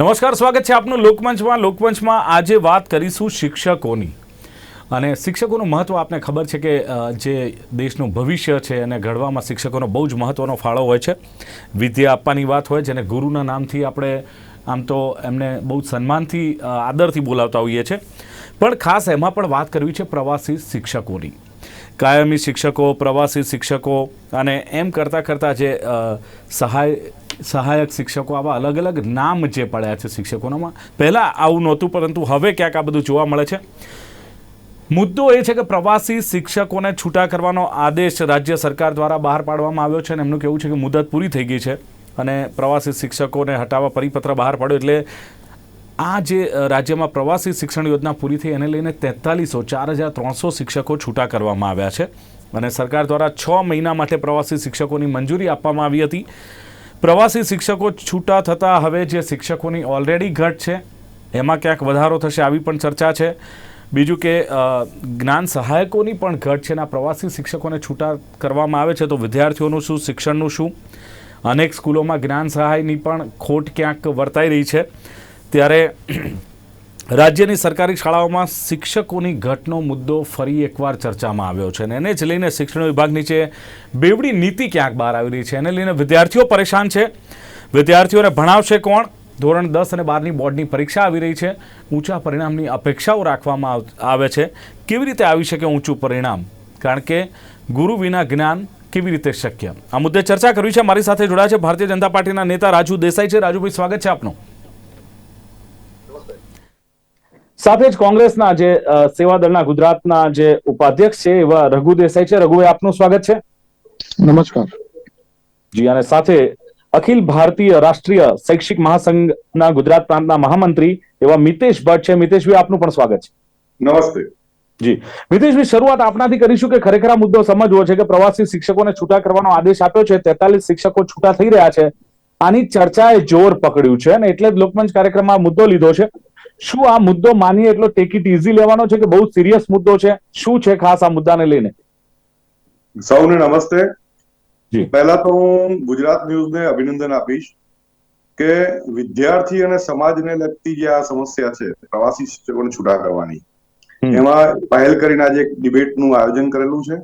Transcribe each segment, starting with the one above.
નમસ્કાર, સ્વાગત છે આપનું લોકમંચમાં. લોકમંચમાં આજે વાત કરીશું શિક્ષકોની. અને શિક્ષકોનું મહત્ત્વ આપને ખબર છે કે જે દેશનું ભવિષ્ય છે અને ઘડવામાં શિક્ષકોનો બહુ જ મહત્ત્વનો ફાળો હોય છે. વિદ્યા આપવાની વાત હોય જેને ગુરુના નામથી આપણે આમ તો એમને બહુ સન્માનથી આદરથી બોલાવતા હોઈએ છીએ પણ ખાસ એમાં પણ વાત કરવી છે પ્રવાસી શિક્ષકોની. કાયમી શિક્ષકો, પ્રવાસી શિક્ષકો અને એમ કરતાં કરતાં જે સહાય સહાયક શિક્ષકો આવા અલગ અલગ નામ જે પડ્યા છે શિક્ષકોનામાં. પહેલાં આવું નહોતું, પરંતુ હવે ક્યાંક આ બધું જોવા મળે છે. મુદ્દો એ છે કે પ્રવાસી શિક્ષકોને છૂટા કરવાનો આદેશ રાજ્ય સરકાર દ્વારા બહાર પાડવામાં આવ્યો છે અને એમનું કહેવું છે કે મુદત પૂરી થઈ ગઈ છે અને પ્રવાસી શિક્ષકોને હટાવવા પરિપત્ર બહાર પાડ્યો. એટલે આ જે રાજ્યમાં પ્રવાસી શિક્ષણ યોજના પૂરી થઈ એને લઈને તેતાલીસો, ચાર હજાર ત્રણસો શિક્ષકો છૂટા કરવામાં આવ્યા છે. અને સરકાર દ્વારા છ મહિના માટે પ્રવાસી શિક્ષકોની મંજૂરી આપવામાં આવી હતી. પ્રવાસી શિક્ષકો છૂટા થતાં હવે જે શિક્ષકોની ઓલરેડી ઘટ છે, એમાં ક્યાંક વધારો થશે આવી પણ ચર્ચા છે. બીજું કે જ્ઞાન સહાયકોની પણ ઘટ છે અને પ્રવાસી શિક્ષકોને છૂટા કરવામાં આવે છે તો વિદ્યાર્થીઓનું શું, શિક્ષણનું શું? અનેક સ્કૂલોમાં જ્ઞાન સહાયની પણ ખોટ ક્યાંક વર્તાઈ રહી છે. ત્યારે રાજ્યની સરકારી શાળાઓમાં શિક્ષકોની ઘટનો મુદ્દો ફરી એકવાર ચર્ચામાં આવ્યો છે અને એને જ લઈને શિક્ષણ વિભાગ નીચે બેવડી નીતિ ક્યાંક બહાર આવી રહી છે. એને લઈને વિદ્યાર્થીઓ પરેશાન છે. વિદ્યાર્થીઓને ભણાવશે કોણ? ધોરણ દસ અને બારની બોર્ડની પરીક્ષા આવી રહી છે. ઊંચા પરિણામની અપેક્ષાઓ રાખવામાં આવ- છે. કેવી રીતે આવી શકે ઊંચું પરિણામ? કારણ કે ગુરુ વિના જ્ઞાન કેવી રીતે શક્ય? આ મુદ્દે ચર્ચા કરવી છે. મારી સાથે જોડાયા છે ભારતીય જનતા પાર્ટીના નેતા રાજુ દેસાઈ છે. રાજુભાઈ, સ્વાગત છે આપનું. સાથે જ કોંગ્રેસના જે સેવાદળના ગુજરાતના જે ઉપાધ્યક્ષ છે એવા રઘુ દેસાઈ છે. રઘુભાઈ આપનું સ્વાગત છે. નમસ્કાર. જી અને સાથે અખિલ ભારતીય રાષ્ટ્રીય શૈક્ષિક મહાસંઘના ગુજરાત પ્રાંતના મહામંત્રી એવા મિતેશ ભટ્ટ છે. મિતેશભાઈ આપનું પણ સ્વાગત છે. નમસ્તે. જી. મિતેશભાઈ શરૂઆત આપનાથી કરીશું કે ખરેખર આ મુદ્દો સમજવો છે કે પ્રવાસી શિક્ષકોને છૂટા કરવાનો આદેશ આપ્યો છે. તેતાલીસ શિક્ષકો છૂટા થઈ રહ્યા છે. આની ચર્ચાએ જોર પકડ્યું છે અને એટલે જ લોકમંચ કાર્યક્રમમાં આ મુદ્દો લીધો છે. શું આ મુદ્દો માનીએ એટલો ટેક ઇટ ઇઝી લેવાનો છે કે બહુ સિરિયસ મુદ્દો છે? શું છે ખાસ આ મુદ્દાને લઈને? સૌને નમસ્તે. પહેલા તો હું ગુજરાત ન્યૂઝને અભિનંદન આપીશ કે વિદ્યાર્થી અને સમાજને લગતી જે આ સમસ્યા છે પ્રવાસી શિક્ષકોને છૂટા કરવાની એમાં પહેલ કરીને આજે એક ડિબેટનું આયોજન કરેલું છે.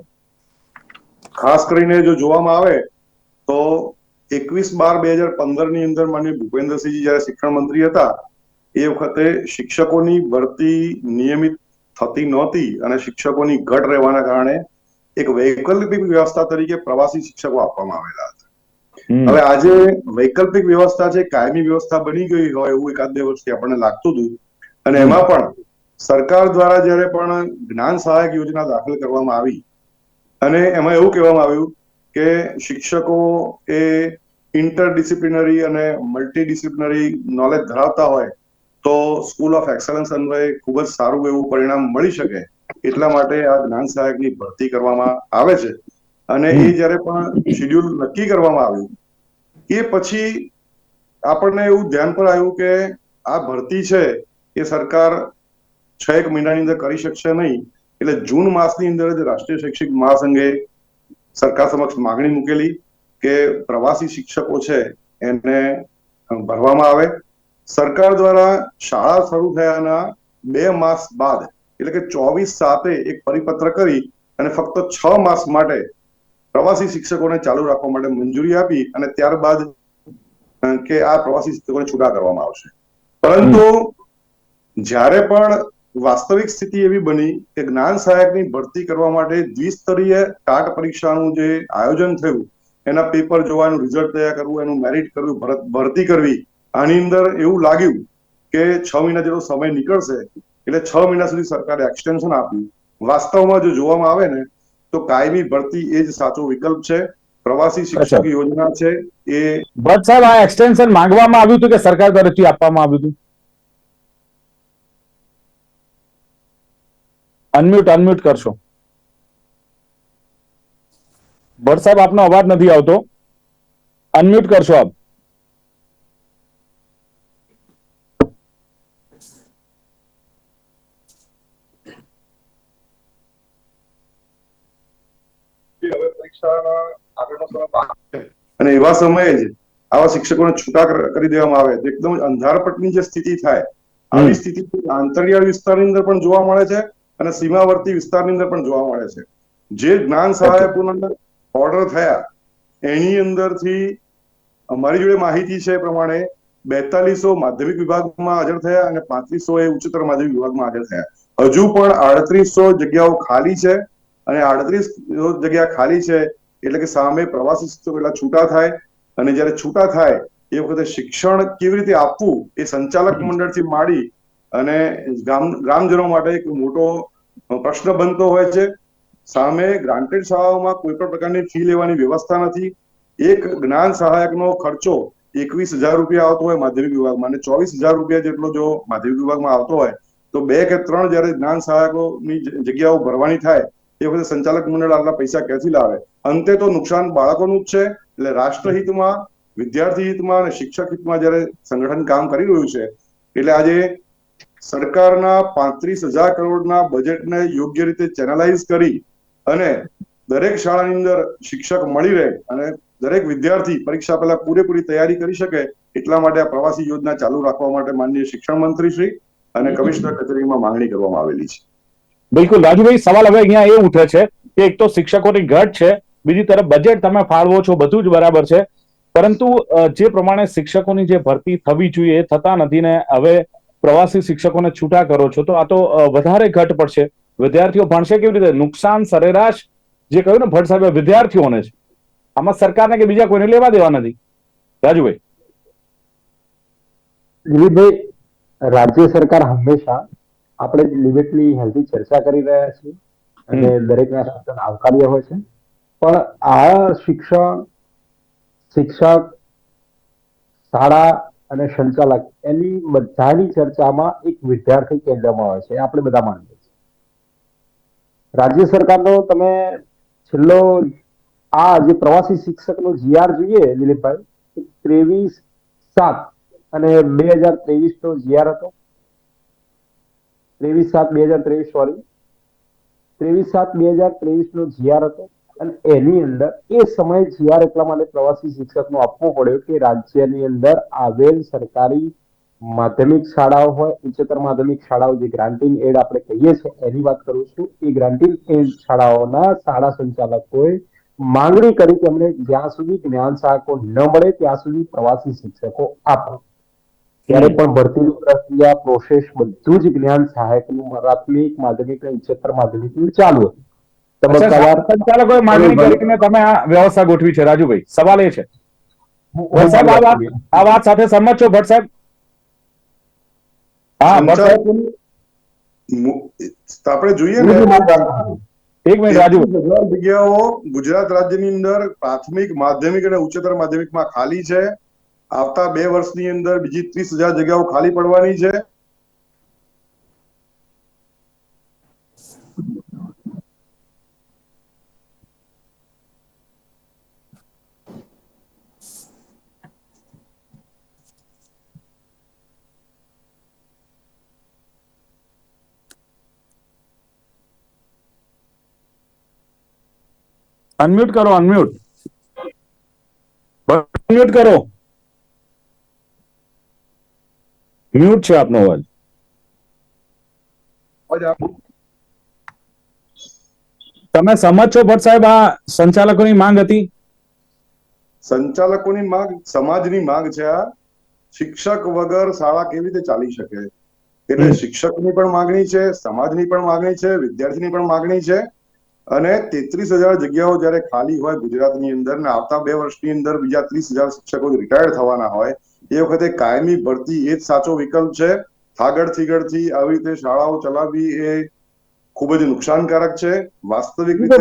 ખાસ કરીને જો જોવામાં આવે તો એકવીસ બાર બે હજાર પંદરની અંદર માનનીય ભૂપેન્દ્રસિંહજી જયારે શિક્ષણ મંત્રી હતા એ વખતે શિક્ષકોની ભરતી નિયમિત થતી નહોતી અને શિક્ષકોની ઘટ રહેવાના કારણે એક વૈકલ્પિક વ્યવસ્થા તરીકે પ્રવાસી શિક્ષકો આપવામાં આવેલા હતા. હવે આજે વૈકલ્પિક વ્યવસ્થા છે કાયમી વ્યવસ્થા બની ગઈ હોય એવું એકાદ બે વર્ષથી આપણને લાગતું હતું. અને એમાં પણ સરકાર દ્વારા જ્યારે પણ જ્ઞાન સહાયક યોજના દાખલ કરવામાં આવી અને એમાં એવું કહેવામાં આવ્યું કે શિક્ષકો એ ઇન્ટરડિસિપ્લિનરી અને મલ્ટીડિસિપ્લિનરી નોલેજ ધરાવતા હોય તો સ્કૂલ ઓફ એક્સલન્સ અન્વયે ખૂબ જ સારું એવું પરિણામ મળી શકે એટલા માટે આ જ્ઞાન સહાયકની ભરતી કરવામાં આવે છે. અને એ જ્યારે પણ શેડ્યુલ નક્કી કરવામાં આવ્યું એ પછી આપણને એવું ધ્યાન પર આવ્યું કે આ ભરતી છે એ સરકાર છ એક મહિનાની અંદર કરી શકશે નહીં. એટલે જૂન માસની અંદર જ રાષ્ટ્રીય શૈક્ષિક મહાસંઘે સરકાર સમક્ષ માગણી મૂકેલી કે પ્રવાસી શિક્ષકો છે એને ભરવામાં આવે. સરકાર દ્વારા શાળા શરૂ થયાના બે માસ બાદ, એટલે કે ચોવીસ સાતે એક પરિપત્ર કરી અને ફક્ત છ માસ માટે પ્રવાસી શિક્ષકોને ચાલુ રાખવા માટે મંજૂરી આપી અને ત્યારબાદ કે આ પ્રવાસી શિક્ષકોને છૂટા કરવામાં આવશે. પરંતુ જ્યારે પણ વાસ્તવિક સ્થિતિ એવી બની કે જ્ઞાન સહાયકની ભરતી કરવા માટે દ્વિસ્તરીય ટાટ પરીક્ષાનું જે આયોજન થયું, એના પેપર જોવાનું, રિઝલ્ટ તૈયાર કરવું, એનું મેરિટ કરવું ભરતી કરવી આની અંદર એવું લાગ્યું કે છ મહિના જેટલો સમય નીકળશે એટલે છ મહિના સુધી સરકારે એક્સટેન્શન આપ્યું વાસ્તવમાં જો જોવામાં આવે ને તો કાયમી ભરતી એ જ સાચો વિકલ્પ છે. પ્રવાસી. શિક્ષક યોજના છે એ ભટ્ટ સાહેબ આ એક્સટેન્શન માંગવામાં આવ્યું હતું કે સરકાર તરફથી આપવામાં આવ્યું હતું? અનમ્યુટ અનમ્યુટ કરશો. ભટ્ટ સાહેબ આપનો અવાજ નથી આવતો. અનમ્યુટ કરશો આપ. પરીક્ષાના આગળનો સમય બાકી છે. અને એવા સમયે જ આવા શિક્ષકોને છૂટા કરી દેવામાં આવે તો એકદમ અંધારપટની જે સ્થિતિ થાય આવી સ્થિતિ આંતરિયાળ વિસ્તારની અંદર પણ જોવા મળે છે અને સીમાવર્તી વિસ્તારની અંદર પણ જોવા મળે છે. જે જ્ઞાન સહાયકોના ઓર્ડર થયા એની અંદરથી અમારી જોડે માહિતી છે એ પ્રમાણે બેતાલીસો માધ્યમિક વિભાગમાં હાજર થયા અને પાંત્રીસો એ ઉચ્ચતર માધ્યમિક વિભાગમાં હાજર થયા. હજુ પણ આડત્રીસો જગ્યાઓ ખાલી છે. અને આડત્રીસ જગ્યા ખાલી છે એટલે કે સામે પ્રવાસી એટલા છૂટા થાય અને જ્યારે છૂટા થાય એ વખતે શિક્ષણ કેવી રીતે આપવું એ સંચાલક મંડળથી માંડી અને ગ્રામ ગ્રામજનો માટે એક મોટો પ્રશ્ન બનતો હોય છે. સામે ગ્રાન્ટેડ શાળાઓમાં કોઈ પણ પ્રકારની ફી લેવાની વ્યવસ્થા નથી. એક જ્ઞાન સહાયકનો ખર્ચો એકવીસ હજાર રૂપિયા આવતો હોય માધ્યમિક વિભાગમાં અને ચોવીસ હજાર રૂપિયા જેટલો જો માધ્યમિક વિભાગમાં આવતો હોય તો બે કે ત્રણ જ્યારે જ્ઞાન સહાયકોની જગ્યાઓ ભરવાની થાય એ વખતે સંચાલક મંડળ આટલા પૈસા ક્યાંથી લાવે? અંતે તો નુકસાન બાળકોનું જ છે. એટલે રાષ્ટ્રહિતમાં વિદ્યાર્થી હિતમાં અને શિક્ષક હિતમાં જયારે સંગઠન કામ કરી રહ્યું છે, એટલે આજે સરકારના પાંત્રીસ હજાર કરોડના બજેટને યોગ્ય રીતે ચેનલાઇઝ કરી અને દરેક શાળાની અંદર શિક્ષક મળી રહે અને દરેક વિદ્યાર્થી પરીક્ષા પહેલા પૂરેપૂરી તૈયારી કરી શકે, એટલા માટે આ પ્રવાસી યોજના ચાલુ રાખવા માટે માનનીય શિક્ષણ મંત્રી શ્રી અને કમિશનર કચેરીમાં માંગણી કરવામાં આવેલી છે. બિલકુલ. રાજુભાઈ સવાલ હવે અહીંયા એ ઉઠે છે કે એક તો શિક્ષકોની ઘટ છે, બીજી તરફ બજેટ તમે ફાળવો છો, બધું જ બરાબર છે. પરંતુ જે પ્રમાણે શિક્ષકોની જે ભરતી થવી જોઈએ એ થતા નથી ને હવે પ્રવાસી શિક્ષકોને છૂટા કરો છો, તો આ તો વધારે ઘટ પડશે. વિદ્યાર્થીઓ ભણશે કેવી રીતે? નુકસાન, સરેરાશ, જે કહ્યું ને ભટ્ટ સાહેબ, વિદ્યાર્થીઓને છે આમાં સરકારને કે બીજા કોઈને લેવા દેવા નથી? રાજુભાઈ. દિલીપભાઈ, રાજ્ય સરકાર હંમેશા આપણે લિમિટની હેલ્ધી ચર્ચા કરી રહ્યા છીએ અને દરેકના સૂચન આવકાર્ય હોય છે. પણ આ શિક્ષણ શિક્ષક શાળા અને સંચાલક એની બધાની ચર્ચામાં એક વિદ્યાર્થી કેન્દ્રમાં હોય છે. આપણે બધા માનીએ છીએ. રાજ્ય સરકારનો તમે છેલ્લો આ જે પ્રવાસી શિક્ષકનો જીઆર જોઈએ દિલીપભાઈ ત્રેવીસ સાત અને બે હજાર ત્રેવીસ નો જીઆર હતો. ત્રેવીસ સાત બે હજાર ત્રેવીસ સોરી ત્રેવીસ સાત બે હજાર ત્રેવીસ નો જીઆર હતો અને એની અંદર એ સમયે જીઆર એટલા માટે પ્રવાસી શિક્ષકનો આપવો પડ્યો કે રાજ્યની અંદર આવેલ સરકારી માધ્યમિક શાળાઓ હોય, ઉચ્ચતર માધ્યમિક શાળાઓ જે ગ્રાન્ટિંગ એડ આપણે કહીએ છીએ, એની વાત કરું છું, એ ગ્રાન્ટિંગ એડ શાળાઓના શાળા સંચાલકોએ માંગણી કરી કે અમને જ્યાં સુધી જ્ઞાન સહાયકો ન મળે, ત્યાં સુધી પ્રવાસી શિક્ષકો આપો. ત્યારે પણ ભરતીની પ્રક્રિયા પ્રોસેસ બધું જ જ્ઞાન સહાયકનું પ્રાથમિક માધ્યમિક અને ઉચ્ચતર માધ્યમિકનું ચાલુ હતું. સંચાલકોએ માંગણી કરીને તમે આ વ્યવસ્થા ગોઠવી છે રાજુભાઈ. સવાલ એ છે. આ વાત સાથે સંમત છો ભટ્ટ સાહેબ? હા ભટ્ટ સાહેબ. સંચાલકોની મુ- આપણે જોઈએ ને. એક મિનિટ રાજુ. જગ્યાઓ ગુજરાત રાજ્યની અંદર પ્રાથમિક માધ્યમિક અને ઉચ્ચતર માધ્યમિકમાં ખાલી છે. આવતા બે વર્ષની અંદર બીજી ત્રીસ હજાર જગ્યાઓ ખાલી પડવાની છે. અનમ્યુટ કરો અનમ્યુટ અનમ્યુટ કરો. મ્યુટ છે આપનો અવાજ. તમે સમજ છો ભટ્ટ સાહેબ આ સંચાલકોની માંગ હતી? સંચાલકોની માંગ સમાજની માંગ છે આ. શિક્ષક વગર શાળા કેવી રીતે ચાલી શકે? એટલે શિક્ષકની પણ માંગણી છે સમાજની પણ માંગણી છે વિદ્યાર્થીની પણ માંગણી છે. અને તેત્રીસ હજાર જગ્યાઓ જયારે ખાલી હોય ગુજરાતની અંદર ને આવતા બે વર્ષની અંદર બીજા ત્રીસ હજાર શિક્ષકો રિટાયર થવાના હોય એ વખતે કાયમી ભરતી એ જ સાચો વિકલ્પ છે. થાગડ થીગડથી આવી રીતે શાળાઓ ચલાવવી એ ખૂબ જ નુકસાનકારક છે. વાસ્તવિક રીતે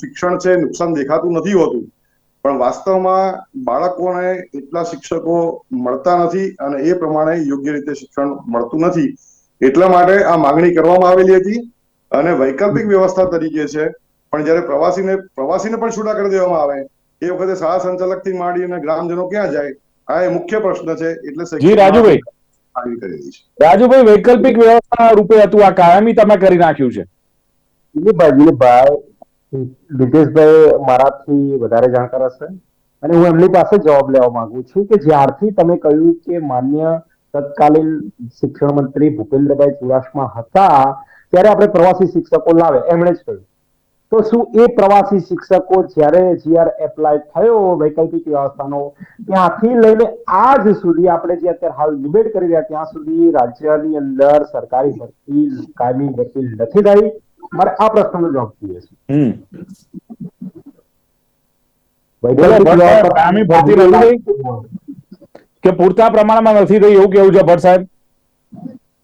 શિક્ષણ છે નુકસાન દેખાતું નથી હોતું. પણ વાસ્તવમાં બાળકોને એટલા શિક્ષકો મળતા નથી અને એ પ્રમાણે યોગ્ય રીતે શિક્ષણ મળતું નથી. એટલા માટે આ માંગણી કરવામાં આવેલી હતી અને વૈકલ્પિક વ્યવસ્થા તરીકે છે. પણ જ્યારે પ્રવાસીને પ્રવાસીને પણ છૂટા કરી દેવામાં આવે એ વખતે શાળા સંચાલકથી માંડી અને ગ્રામજનો ક્યાં જાય આ એ મુખ્ય પ્રશ્ન છે. એટલે જી રાજુભાઈ. રાજુભાઈ વૈકલ્પિક વ્યવસ્થા રૂપે હતું આ કાયમી તમે કરી નાખ્યું છે. દિલીપભાઈ દિલીપભાઈ મારાથી વધારે જાણકાર હશે. અને હું એમની પાસે જવાબ લેવા માંગુ છું કે જ્યારથી તમે કહ્યું કે માન્ય તત્કાલીન શિક્ષણ મંત્રી ભૂપેન્દ્રભાઈ ચુડાસમા હતા ત્યારે આપણે પ્રવાસી શિક્ષકો લાવે. એમણે જ કહ્યું. તો શું એ પ્રવાસી શિક્ષકો જ્યારે જીઆર એપ્લાય થયો વૈકલ્પિક વ્યવસ્થાનો ત્યાંથી લઈને આજ સુધી આપણે જે અત્યારે હાલ ડિબેટ કરી રહ્યા ત્યાં સુધી રાજ્યની અંદર સરકારી ભરતી કાયમી ભરતી નથી થઈ. મારે આ પ્રશ્નનો જવાબ જોઈએ છે. કે પૂરતા પ્રમાણમાં નથી થઈ એવું કેવું છે ભટ્ટ સાહેબ?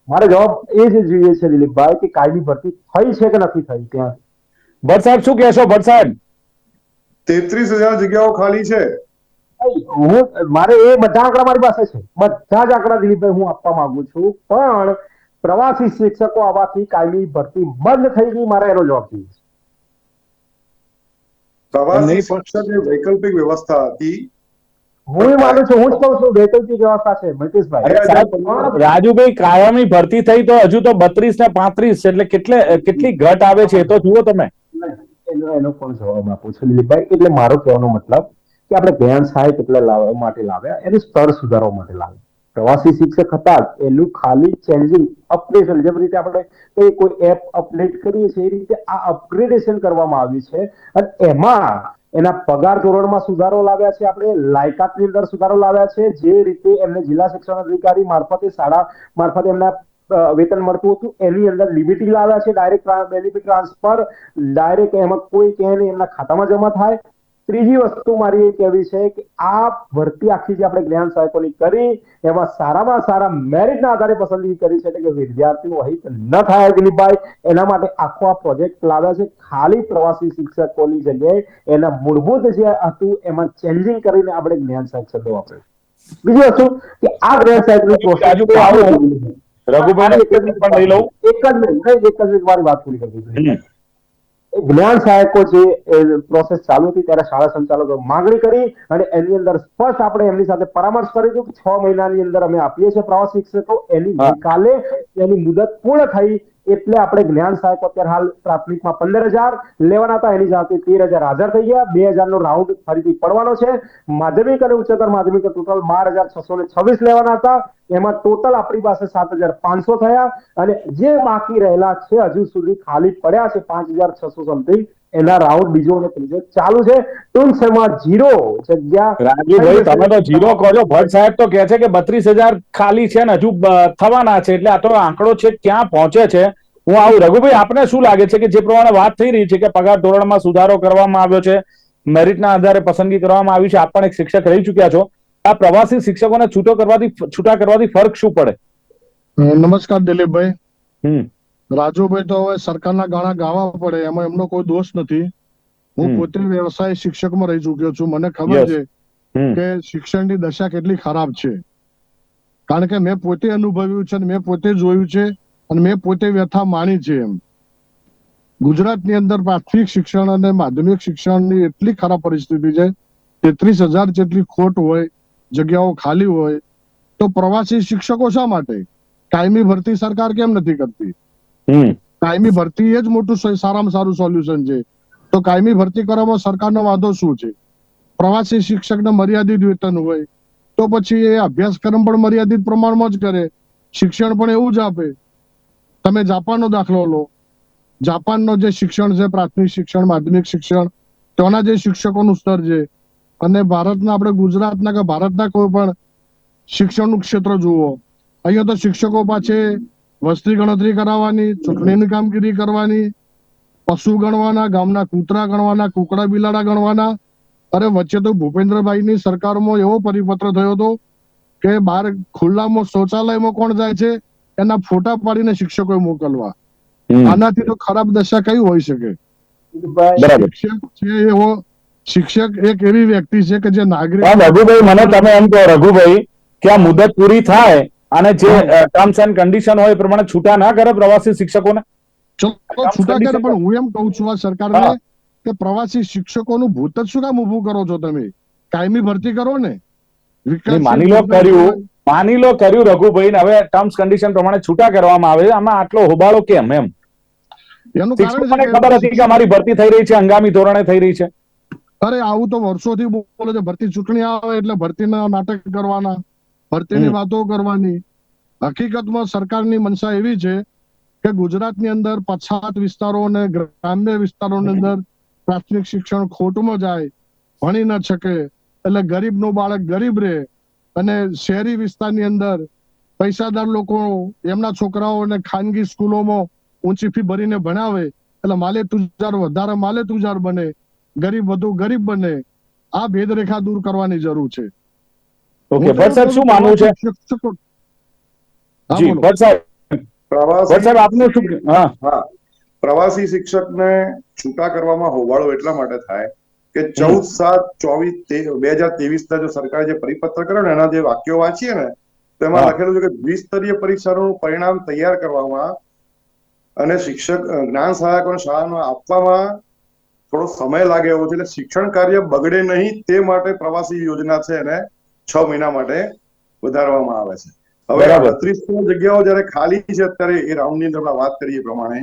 મારે જવાબ એ જ જોઈએ છે દિલીપભાઈ કે કાયમી ભરતી થઈ છે કે નથી થઈ ત્યાં? ભટ્ટ સાહેબ શું કહેશો ભટ્ટ સાહેબ? તેત્રીસ હજાર જગ્યાઓ ખાલી છે. હું મારે એ બધા આંકડા મારી પાસે છે. બધા જ આંકડા દિલીપભાઈ હું આપવા માંગુ છું. પણ પ્રવાસી શિક્ષકો આવવાથી કાયમી ભરતી બંધ થઈ ગઈ મારે એનો જવાબ જોઈએ છે. પ્રવાસી શિક્ષક વૈકલ્પિક વ્યવસ્થા હતી. હું માનું છું હું જ કહું છું વૈકલ્પિક વ્યવસ્થા છે પણ રાજુભાઈ કાયમી ભરતી થઈ તો હજુ તો બત્રીસ ને પાંત્રીસ એટલે કેટલે કેટલી ઘટ આવે છે એ તો જુઓ તમે. એનો એનો પણ જવાબ આપું છું. દિલીપભાઈ, એટલે મારો કહેવાનો મતલબ કે આપણે જ્ઞાન સહાય કેટલા લાવવા માટે લાવ્યા, એનું સ્તર સુધારવા માટે લાવ્યા. પ્રવાસી શિક્ષક હતા એનું ખાલી ચેન્જિંગ અપડેશન જેમ રીતે આપણે કોઈ કોઈ એપ અપડેટ કરીએ છીએ, એ રીતે આ અપગ્રેડેશન કરવામાં આવ્યું છે. અને એમાં એના પગાર ધોરણમાં સુધારો લાવ્યા છે આપણે લાયકાતની અંદર સુધારો લાવ્યા છે. જે રીતે એમને જિલ્લા શિક્ષણ અધિકારી મારફતે શાળા મારફતે એમના વેતન મળતું હતું. એની અંદર લિમિટી લાવ્યા છે ડાયરેક્ટ બેનિફિટ ટ્રાન્સફર ડાયરેક્ટ એમાં કોઈ કહે નહીં એમના ખાતામાં જમા થાય. ત્રીજી વસ્તુ મારી એ કહેવી છે કે આ ભરતી આખી જે આપણે જ્ઞાન સહાયકોની કરી એમાં સારામાં સારા મેરિટના આધારે પસંદગી કરી છે એટલે કે વિદ્યાર્થીઓ હિત ન થાય દિલીપભાઈ એના માટે આખો આ પ્રોજેક્ટ લાવ્યા છે. ખાલી પ્રવાસી શિક્ષકોની જગ્યાએ એના મૂળભૂત જે હતું એમાં ચેન્જિંગ કરીને આપણે જ્ઞાન સહાયક શબ્દો વાપર્યો. બીજી વસ્તુ કે આ જ્ઞાન સહાયકની રાજુભાઈ, આવો. process રઘુભાઈને એક જ પણ લઈ લઉં. એક જ મિનિટ એક જ મિનિટ મારી વાત પૂરી કરી જ્ઞાન સહાયકો જે પ્રોસેસ ચાલુ હતી ત્યારે શાળા સંચાલકો માંગણી કરી અને એની અંદર સ્પષ્ટ આપણે એમની સાથે પરામર્શ કરી કે છ મહિનાની અંદર અમે આપીએ છીએ પ્રવાસ શિક્ષકો. એની કાલે એની મુદત પૂર્ણ થઈ એટલે આપણે જ્ઞાન સહાયકો અત્યારે હાલ પ્રાથમિકમાં પંદર હજાર લેવાના હતા એની સાથે તેર હજાર હાજર થઈ ગયા. બે હજારનો રાઉન્ડ ફરીથી પડવાનો છે. માધ્યમિક અને ઉચ્ચતર માધ્યમિક ટોટલ બાર હજાર છસો ને છવ્વીસ લેવાના હતા. એમાં ટોટલ આપણી પાસે સાત હજાર પાંચસો થયા અને જે બાકી રહેલા છે હજુ સુધી ખાલી પડ્યા છે પાંચ હજાર છસો સમથિંગ એના રાઉન્ડ બીજો અને ત્રીજો ચાલુ છે. ટૂંક સમયમાં જીરો જગ્યા રાજુભાઈ તમે તો જીરો કહો ભટ્ટ સાહેબ તો કહે છે કે બત્રીસ હજાર ખાલી છે ને હજુ થવાના છે. એટલે આ તો આંકડો છે ક્યાં પહોંચે છે? હું આવું રઘુભાઈ આપને શું લાગે છે કે જે પ્રમાણે વાત થઈ રહી છે કે પગાર ધોરણમાં સુધારો કરવામાં આવ્યો છે મેરિટના આધારે પસંદગી કરવામાં આવી છે આપ પણ એક શિક્ષક રહી ચુક્યા છો. આ પ્રવાસી શિક્ષકોને છૂટો કરવાથી છૂટા કરવાથી ફરક શું પડે? નમસ્કાર દિલીપભાઈ. હમ. રાજુભાઈ તો હવે સરકારના ગાણા ગાવા પડે એમાં એમનો કોઈ દોષ નથી. હું પોતે વ્યવસાય શિક્ષકમાં રહી ચુક્યો છું. મને ખબર છે કે શિક્ષણની દશા કેટલી ખરાબ છે. કારણ કે મેં પોતે અનુભવ્યું છે અને મેં પોતે જોયું છે અને મેં પોતે વ્યથા માણી છે એમ. ગુજરાતની અંદર પ્રાથમિક શિક્ષણ અને માધ્યમિક શિક્ષણની એટલી ખરાબ પરિસ્થિતિ છે તેત્રીસ હજાર જેટલી ખોટ હોય જગ્યાઓ ખાલી હોય તો પ્રવાસી શિક્ષકો શા માટે? કાયમી ભરતી સરકાર કેમ નથી કરતી? કાયમી ભરતી એ જ મોટું સારામાં સારું સોલ્યુશન છે. તો કાયમી ભરતી કરવામાં સરકારનો વાંધો શું છે? પ્રવાસી શિક્ષકને મર્યાદિત વેતન હોય તો પછી એ અભ્યાસક્રમ પણ મર્યાદિત પ્રમાણમાં જ કરે. શિક્ષણ પણ એવું જ આપે. તમે જાપાનનો દાખલો લો. જાપાનનો જે શિક્ષણ છે, પ્રાથમિક શિક્ષણ, માધ્યમિક શિક્ષણ તેના જે શિક્ષકોનું સ્તર છે, અને ભારતના, આપણે ગુજરાતના કે ભારતના કોઈ પણ શિક્ષણનું ક્ષેત્ર જુઓ, અહીંયા તો શિક્ષકો પાસે વસ્તી ગણતરી કરાવવાની, ચૂંટણીની કામગીરી કરવાની, પશુ ગણવાના, ગામના કૂતરા ગણવાના, કુકડા બિલાડા ગણવાના, અરે વચ્ચે તો ભૂપેન્દ્રભાઈની સરકારમાં એવો પરિપત્ર થયો હતો કે બહાર ખુલ્લામાં શૌચાલયમાં કોણ જાય છે? એના ફોટા પાડીને શિક્ષકોએ મોકલવા. આનાથી તો ખરાબ દશા કઈ હોઈ શકે? શિક્ષક છે એવો શિક્ષક એક એવી વ્યક્તિ છે કે જે નાગરિક રઘુભાઈ મને તમે એમ કહો રઘુભાઈ કે આ મુદત પૂરી થાય અને જે ટર્મ્સ એન્ડ કન્ડિશન હોય એ પ્રમાણે છૂટા ના કરે પ્રવાસી શિક્ષકોને? છૂટા કરે પણ હું એમ કહું છું આ. સરકારને કે પ્રવાસી શિક્ષકોનું ભૂત જ શું કામ ઉભું કરો છો તમે? કાયમી ભરતી કરો ને. માની લો કર્યું. માની લો કર્યું રઘુભાઈ હવે ટર્મ્સ કન્ડિશન પ્રમાણે છૂટા કરવામાં આવે છે આમાં આટલો હોબાળો કેમ એમ? કે ખબર હતી કે મારી ભરતી થઈ રહી છે હંગામી ધોરણે થઈ રહી છે. અરે આવું તો વર્ષોથી બોલે છે ભરતી ચૂંટણી આવે એટલે ભરતીના નાટક કરવાના ભરતીની વાતો કરવાની. હકીકતમાં સરકારની મનસા એવી છે કે ગુજરાતની અંદર પછાત વિસ્તારો અને ગ્રામ્ય વિસ્તારોની અંદર પ્રાથમિક શિક્ષણ ખોટમાં જાય ભણી ન શકે એટલે ગરીબનું બાળક ગરીબ રહે અને શહેરી વિસ્તારની અંદર પૈસાદાર લોકો એમના છોકરાઓને ખાનગી સ્કૂલોમાં ઊંચી ફી ભરીને ભણાવે એટલે માલે તુજાર વધારે માલે તુજાર બને ગરીબ વધુ ગરીબ બને આ ભેદરેખા દૂર કરવાની જરૂર છે. ઓકે ભટ્ટ સાહેબ શું માનવું છે? જી. ભટ્ટ સાહેબ. ભટ્ટ પ્રવાસી સાહેબ આપનું શું હા. હા. પ્રવાસી શિક્ષકને છૂટા કરવામાં હોબાળો એટલા માટે થાય કે ચૌદ સાત ચોવીસ બે હજાર ત્રેવીસ ના જો સરકારે જે પરિપત્ર કર્યો ને એના જે વાક્યો વાંચીએ ને તો એમાં લખેલું છે કે દ્વિસ્તરીય પરીક્ષાનું પરિણામ તૈયાર કરવામાં અને શિક્ષક જ્ઞાન સહાયકોને શાળામાં આપવામાં થોડો સમય લાગે એવો છે. એટલે શિક્ષણ કાર્ય બગડે નહીં તે માટે પ્રવાસી યોજના છે એને છ મહિના માટે વધારવામાં આવે છે. હવે બત્રીસો જગ્યાઓ જયારે ખાલી છે અત્યારે એ રાઉન્ડની અંદર આપણે વાત કરીએ પ્રમાણે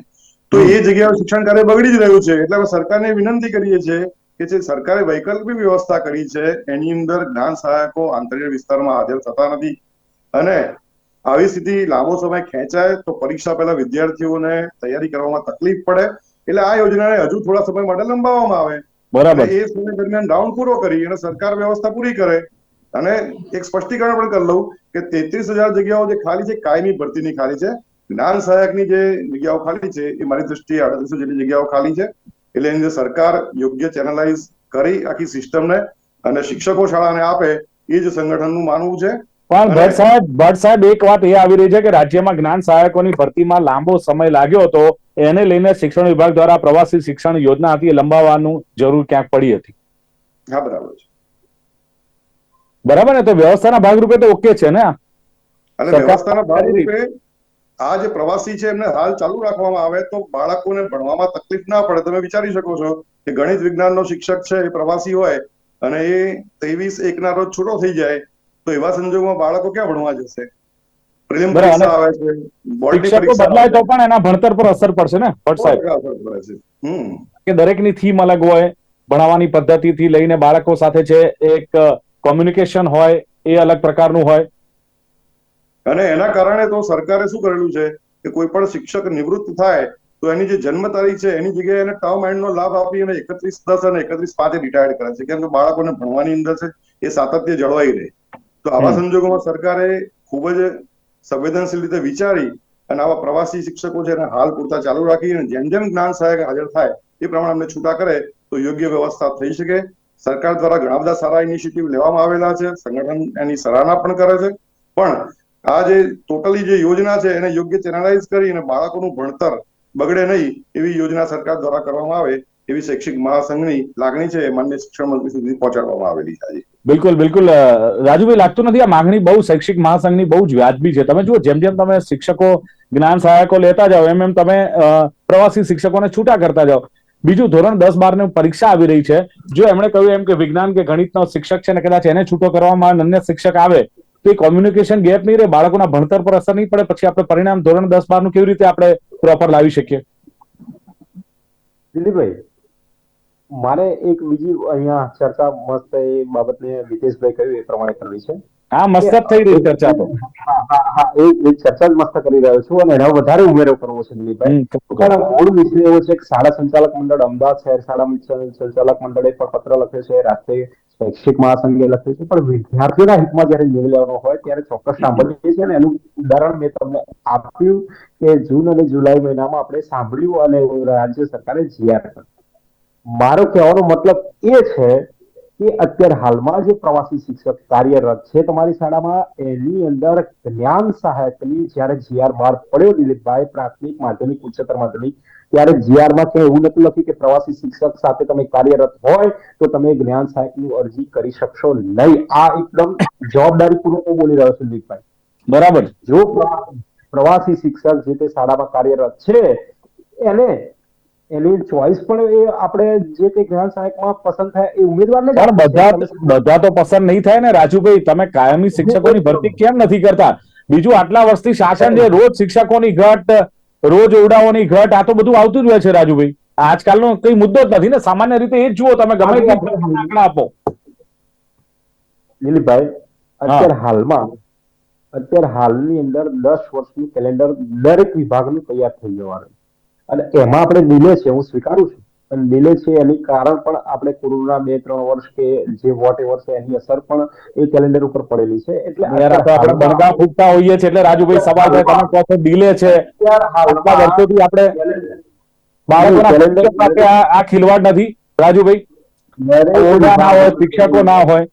તો એ જગ્યાઓ શિક્ષણ કાર્ય બગડી જ રહ્યું છે. એટલે સરકારને વિનંતી કરીએ છીએ કે જે સરકારે વૈકલ્પિક વ્યવસ્થા કરી છે એની અંદર જ્ઞાન સહાયકો આંતરિય વિસ્તારમાં હાજર થતા નથી. અને આવી સ્થિતિ લાંબો સમય ખેંચાય તો પરીક્ષા પહેલા વિદ્યાર્થીઓને તૈયારી કરવામાં તકલીફ પડે. એટલે આ યોજનાને હજુ થોડા સમય માટે લંબાવવામાં આવે. બરાબર. એ સમય દરમિયાન રાઉન્ડ પૂરો કરી અને સરકાર વ્યવસ્થા પૂરી કરે. અને એક સ્પષ્ટીકરણ પણ કરી લઉં કે તેત્રીસ હજાર જગ્યાઓ જે ખાલી છે કાયમી ભરતીની ખાલી છે. જ્ઞાન સહાયકની જે જગ્યાઓ ખાલી છે એ મારી દ્રષ્ટિએ અડત્રીસો જેટલી જગ્યાઓ ખાલી છે. એટલે એની સરકાર યોગ્ય ચેનલાઇઝ કરી આખી સિસ્ટમને અને શિક્ષકો શાળાને આપે એ જ સંગઠનનું માનવું છે. પણ ભટ્ટ સાહેબ ભટ્ટ સાહેબ એક વાત એ આવી રહી છે કે રાજ્યમાં જ્ઞાન સહાયકોની ભરતીમાં લાંબો સમય લાગ્યો હતો એને લઈને શિક્ષણ વિભાગ દ્વારા પ્રવાસી શિક્ષણ યોજના હતી લંબાવવાનું જરૂર ક્યાંક પડી હતી. હા બરાબર છે. બરાબર ને? તો વ્યવસ્થાના ભાગરૂપે તો ઓકે છે ને વ્યવસ્થાના ભાગરૂપે આ જે પ્રવાસી છે એમને હાલ ચાલુ રાખવામાં આવે તો બાળકોને ભણવામાં તકલીફ ના પડે. તમે વિચારી શકો છો કે ગણિત વિજ્ઞાનનો શિક્ષક છે એ પ્રવાસી હોય અને એ ત્રેવીસ એકના રોજ છૂટો થઈ જાય તો એવા સંજોગોમાં બાળકો ક્યાં ભણવા જશે? પ્રિલિમ પરીક્ષા આવે છે બોર્ડની પરીક્ષા બદલાય તો પણ એના ભણતર પર અસર પડશે ને ભટ્ટ સાહેબ? અસર પડે છે. હમ. કે દરેકની થીમ અલગ હોય ભણાવવાની પદ્ધતિથી લઈને બાળકો સાથે છે એક કોમ્યુનિકેશન હોય એ અલગ પ્રકારનું હોય. અને એના કારણે તો સરકારે શું કરેલું છે કે કોઈ પણ શિક્ષક નિવૃત્ત થાય તો એની જે જન્મ તારીખ છે એની જગ્યાએ એને ટર્મ એન્ડ નો લાભ આપી અને એકત્રીસ દસ અને એકત્રીસ પાંચે રિટાયર્ડ કરે છે. કેમ કે બાળકોને ભણવાની અંદર છે એ સાતત્ય જળવાઈ રહે. તો આવા સંજોગોમાં સરકારે ખૂબ જ સંવેદનશીલ રીતે વિચારી અને આવા પ્રવાસી શિક્ષકો છે એને હાલ પૂરતા ચાલુ રાખી અને જેમ જેમ જ્ઞાન સહાયક હાજર થાય એ પ્રમાણે અમને છૂટા કરે તો યોગ્ય વ્યવસ્થા થઈ શકે. સરકાર દ્વારા ઘણા બધા સારા ઇનિશિયેટિવ લેવામાં આવેલા છે સંગઠન એની સરાહના પણ કરે છે. પણ આ જે ટોટલી જે યોજના છે એને યોગ્ય ચેનલાઇઝ કરી અને બાળકોનું ભણતર બગડે નહીં એવી યોજના સરકાર દ્વારા કરવામાં આવે એવી શૈક્ષિક મહાસંઘની લાગણી છે માન્ય શિક્ષણ મંત્રી સુધી પહોંચાડવામાં આવેલી છે. બિલકુલ બિલકુલ. રાજુભાઈ, લાગતું નથી આ માંગણી બહુ શૈક્ષિક મહાસંઘની બહુ જ વ્યાજબી છે. તમે જુઓ, જેમ જેમ તમે શિક્ષકો, જ્ઞાન સહાયકો લેતા જાઓ, એમ એમ તમે પ્રવાસી શિક્ષકોને છૂટા કરતા જાઓ. બીજું ધોરણ દસ બારની પરીક્ષા આવી રહી છે. જો એમણે કહ્યું એમ કે વિજ્ઞાન કે ગણિતનો શિક્ષક છે ને કદાચ એને છૂટો કરવામાં અન્ય શિક્ષક આવે તો એ કોમ્યુનિકેશન ગેપ નહીં રહે, બાળકોના ભણતર પર અસર નહીં પડે, પછી આપણે પરિણામ ધોરણ દસ બારનું કેવી રીતે આપણે પ્રોપર લાવી શકીએ? દિલીપભાઈ, મારે એક બીજી અહીંયા ચર્ચા મસ્ત એ બાબતને વિતેશભાઈ કહ્યું એ પ્રમાણે કરવી છે. હા મસ્તક થઈ રહી ચર્ચા તો. હા એ ચર્ચા જ મસ્ત કરી રહ્યો છું અને એનો વધારે ઉમેરો કરવો છે દિલીપભાઈ. મૂળ વિષય એવો છે કે શાળા સંચાલક મંડળ અમદાવાદ શહેર શાળા સંચાલક મંડળે પણ પત્ર લખ્યો છે રાષ્ટ્રીય શૈક્ષિક મહાસંઘે લખ્યું છે. પણ વિદ્યાર્થીઓના હિતમાં જયારે નિર્ણય લેવાનો હોય ત્યારે ચોક્કસ સાંભળીએ છીએ અને એનું ઉદાહરણ મેં તમને આપ્યું કે જૂન અને જુલાઈ મહિનામાં આપણે સાંભળ્યું અને રાજ્ય સરકારે જીઆર કર્યું. મારો કહેવાનો મતલબ એ છે કે અત્યારે હાલમાં જે પ્રવાસી શિક્ષક કાર્યરત છે તમારી શાળામાં એની અંદર જ્ઞાન સહાયકની જ્યારે જીઆર બહાર પડ્યો દિલીપભાઈ પ્રાથમિક માધ્યમિક ઉચ્ચતર માધ્યમિક ત્યારે જીઆરમાં ક્યાંય એવું નથી લખ્યું કે પ્રવાસી શિક્ષક સાથે તમે કાર્યરત હોય તો તમે જ્ઞાન સહાયકની અરજી કરી શકશો નહીં. આ એકદમ જવાબદારી પૂર્વક હું બોલી રહ્યો છું દિલીપભાઈ. બરાબર. જો પ્રવાસી શિક્ષક જે તે શાળામાં કાર્યરત છે એને એની ચોઈસ પણ એ આપણે જે તે જ્ઞાન સહાયકમાં પસંદ થાય એ ઉમેદવારને પણ બધા બધા તો પસંદ નહીં થાય ને રાજુભાઈ તમે કાયમી શિક્ષકોની ભરતી કેમ નથી કરતા? બીજું આટલા વર્ષથી શાસન છે રોજ શિક્ષકોની ઘટ રોજ ઓરડાઓની ઘટ આ તો બધું આવતું જ હોય છે રાજુભાઈ. આજકાલનો કઈ મુદ્દો જ નથી ને સામાન્ય રીતે એ જ જુઓ તમે ગમે તે આંકડા આપો. દિલીપભાઈ અત્યારે હાલમાં અત્યારે હાલની અંદર દસ વર્ષનું કેલેન્ડર દરેક વિભાગનું તૈયાર થઈ જવાનું અને એમાં આપણે ડીલે છે હું સ્વીકારું છું. અને ડીલે છે એની કારણ પણ આપણે કોરોના બે ત્રણ વર્ષ કે જે વોટ એવર છે એની અસર પણ એ કેલેન્ડર ઉપર પડેલી છે. એટલે આપણે બણગા ફૂટતા હોઈએ છીએ એટલે રાજુભાઈ સવાલ છે તમે કહો છો ડીલે છે. આટલા વર્ષોથી આપણે બાળકોના આ ખિલવાડ નથી. રાજુભાઈ ના હોય શિક્ષકો ના હોય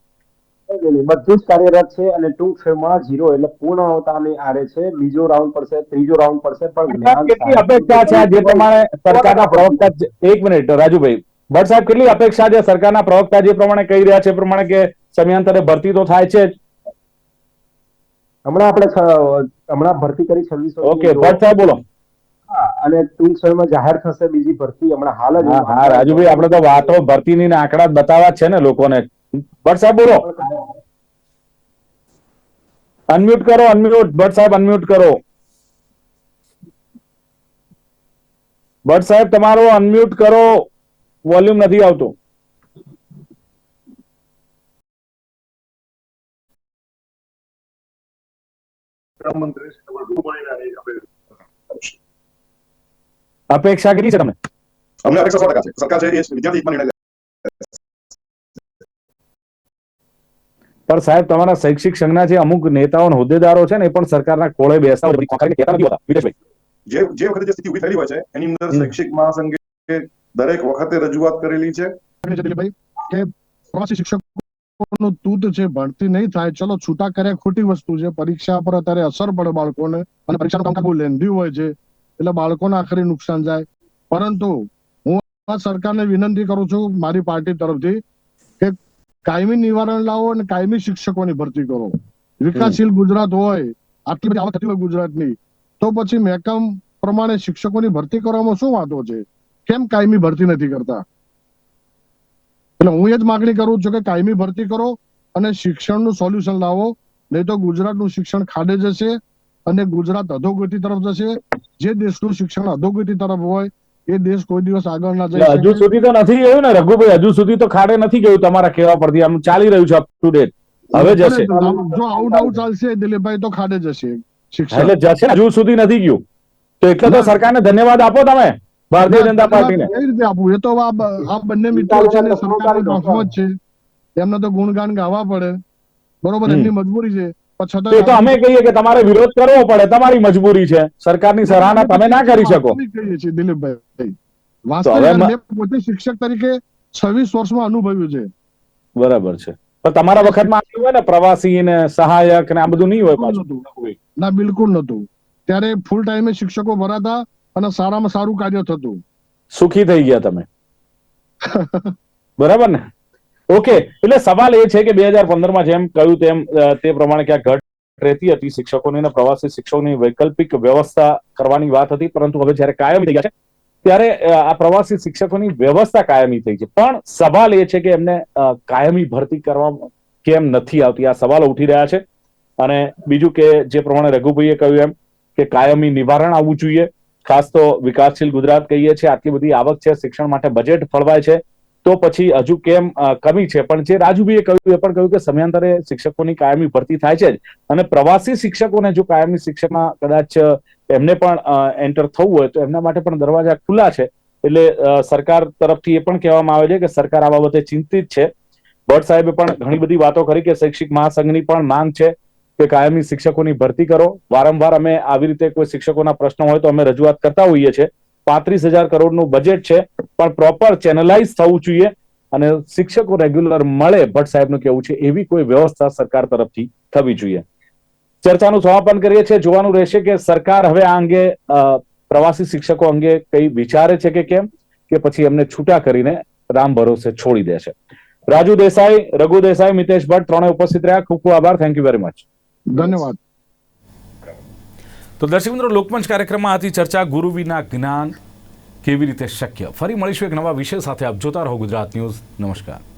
બધું જ કાર્યરત છે અને ટૂંક સમયમાં ઝીરો એટલે પૂર્ણ અવતારની આરે છે. બીજો રાઉન્ડ પડશે ત્રીજો રાઉન્ડ પડશે પણ કેટલી અપેક્ષા છે જે પ્રમાણે સરકારના પ્રવક્તા એક મિનિટ રાજુભાઈ. ભટ્ટ સાહેબ કેટલી અપેક્ષા છે સરકારના પ્રવક્તા જે પ્રમાણે કહી રહ્યા છે પ્રમાણે કે સમયાંતરે ભરતી તો થાય છે હમણાં આપણે હમણાં ભરતી કરી છવ્વીસો ઓકે ભટ્ટ સાહેબ બોલો. અને ટૂંક સમયમાં જાહેર થશે બીજી ભરતી હમણાં હાલ જ હા રાજુભાઈ આપણે તો વાતો ભરતીની ને આંકડા બતાવવા છે ને લોકોને. ભટ્ટ સાહેબ બોલો અનમ્યુટ કરો અનમ્યુટ ભટ્ટ સાહેબ અનમ્યુટ કરો ભટ્ટ સાહેબ તમારો અનમ્યુટ કરો વોલ્યુમ નથી આવતું અપેક્ષા કેટલી છે તમે અમને અપેક્ષા સો ટકા છે સરકાર છે એ વિદ્યાર્થી પણ સાહેબ તમારા શૈક્ષિક સંઘના જે અમુક નેતાઓ હોદ્દેદારો છે ને એ પણ સરકારના કોળે બેસતા જે જે વખતે જે સ્થિતિ ઊભી થયેલી હોય છે એની અંદર શૈક્ષિક મહાસંઘે દરેક વખતે રજૂઆત કરેલી છે. કે પ્રવાસી શિક્ષકોનું તૂત છે ભણતી નહીં થાય ચલો છૂટા કર્યા ખોટી વસ્તુ છે પરીક્ષા પર અત્યારે અસર પડે બાળકોને અને પરીક્ષાનું કામ બહુ લેન્ધી હોય છે એટલે બાળકોને આખરે નુકસાન જાય. પરંતુ હું આ સરકારને વિનંતી કરું છું મારી પાર્ટી તરફથી કાયમી નિવારણ લાવો અને કાયમી શિક્ષકોની ભરતી કરો. વિકાસશીલ ગુજરાત હોય આટલી બધી આવક થતી હોય ગુજરાતની તો પછી મહેકમ પ્રમાણે શિક્ષકોની ભરતી કરવામાં શું વાંધો છે? કેમ કાયમી ભરતી નથી કરતા? એટલે હું એ જ માગણી કરું છું કે કાયમી ભરતી કરો અને શિક્ષણનું સોલ્યુશન લાવો નહીં તો ગુજરાતનું શિક્ષણ ખાડે જશે અને ગુજરાત અધોગતિ તરફ જશે. જે દેશનું શિક્ષણ અધોગતિ તરફ હોય એ દેશ કોઈ દિવસ આગળ ના જાય હજુ સુધી તો નથી ગયું ને રઘુભાઈ હજુ સુધી તો ખાડે નથી ગયું તમારા કહેવા પરથી. આમ ચાલી રહ્યું છે અપ ટુ ડેટ હવે જશે. જો આઉટ આઉટ ચાલશે દિલીપભાઈ તો ખાડે જશે શિક્ષણ એટલે જશે હજુ સુધી નથી ગયું. તો એટલે તો સરકારને ધન્યવાદ આપો તમે ભારતીય જનતા પાર્ટીને. કઈ રીતે આપવું એ તો આ આ બંને મિત્રો છે ને સરકારની છે. એમને તો ગુણગાન ગાવા પડે. બરોબર. એમની મજબૂરી છે. એ તો અમે કહીએ કે તમારે વિરોધ કરવો પડે તમારી મજબૂરી છે. સરકારની સરાહના તમે ના કરી શકો. કહીએ છીએ દિલીપભાઈ. પોતે શિક્ષક તરીકે છવ્વીસ વર્ષમાં અનુભવ્યું છે. બરાબર છે. પણ તમારા વખતમાં આવ્યું હોય ને પ્રવાસી ને સહાયક ને આ બધું નહીં હોય પાછું. ના બિલકુલ નતું ત્યારે ફૂલ ટાઈમે શિક્ષકો ભરાતા અને સારામાં સારું કાર્ય થતું. સુખી થઈ ગયા તમે. બરાબર ને? ઓકે એટલે સવાલ એ છે કે બે હજાર પંદરમાં જેમ કહ્યું તેમ તે પ્રમાણે ક્યાં ઘટ રહેતી હતી શિક્ષકોની અને પ્રવાસી શિક્ષકોની વૈકલ્પિક વ્યવસ્થા કરવાની વાત હતી, પરંતુ હવે જ્યારે કાયમી થઈ ગયા છે, ત્યારે આ પ્રવાસી શિક્ષકોની વ્યવસ્થા કાયમી થઈ છે. પણ સવાલ એ છે કે એમને કાયમી ભરતી કરવામાં કેમ નથી આવતી? આ સવાલો ઉઠી રહ્યા છે. અને બીજું કે જે પ્રમાણે રઘુભાઈએ કહ્યું એમ કે કાયમી નિવારણ આવવું જોઈએ, ખાસ તો વિકાસશીલ ગુજરાત કહીએ છીએ, આટલી બધી આવક છે, શિક્ષણ માટે બજેટ ફળવાય છે. તો પછી હજુ કેમ કમી છે? પણ જે રાજુભાઈએ કહ્યું એ પણ કહ્યું કે સમયાંતરે શિક્ષકોની કાયમી ભરતી થાય છે જ. અને પ્રવાસી શિક્ષકોને જો કાયમી શિક્ષકમાં કદાચ એમને પણ એન્ટર થવું હોય તો એમના માટે પણ દરવાજા ખુલ્લા છે. એટલે સરકાર તરફથી એ પણ કહેવામાં આવે છે કે સરકાર આ બાબતે ચિંતિત છે. ભટ્ટ સાહેબે પણ ઘણી બધી વાતો કરી કે શૈક્ષિક મહાસંઘની પણ માંગ છે કે કાયમી શિક્ષકોની ભરતી કરો. વારંવાર અમે આવી રીતે કોઈ શિક્ષકોના પ્રશ્નો હોય તો અમે રજૂઆત કરતા હોઈએ છીએ. પાંત્રીસ હજાર કરોડનું બજેટ છે. પણ પ્રોપર ચેનલાઇઝ થવું જોઈએ અને શિક્ષકો રેગ્યુલર મળે ભટ્ટ સાહેબનું કેવું છે, એવી કોઈ વ્યવસ્થા સરકાર તરફથી થવી જોઈએ. ચર્ચાનું સમાપન કરીએ છીએ. જોવાનું રહેશે કે સરકાર હવે આ અંગે પ્રવાસી શિક્ષકો અંગે કઈ વિચારે છે કે કેમ? કે પછી એમને છૂટા કરીને રામ ભરોસે છોડી દે છે રાજુ દેસાઈ, રઘુ દેસાઈ, મિતેશ ભટ્ટ ત્રણે ઉપસ્થિત રહ્યા. ખૂબ ખૂબ આભાર. થેન્ક યુ વેરી મચ ધન્યવાદ. તો દર્શક મિત્રો, લોકમંચ કાર્યક્રમમાં હતી ચર્ચા ગુરુ વિના જ્ઞાન કેવી રીતે શક્ય? ફરી મળીશું એક નવા વિષય સાથે. આપ જોતા રહો ગુજરાત ન્યૂઝ. નમસ્કાર.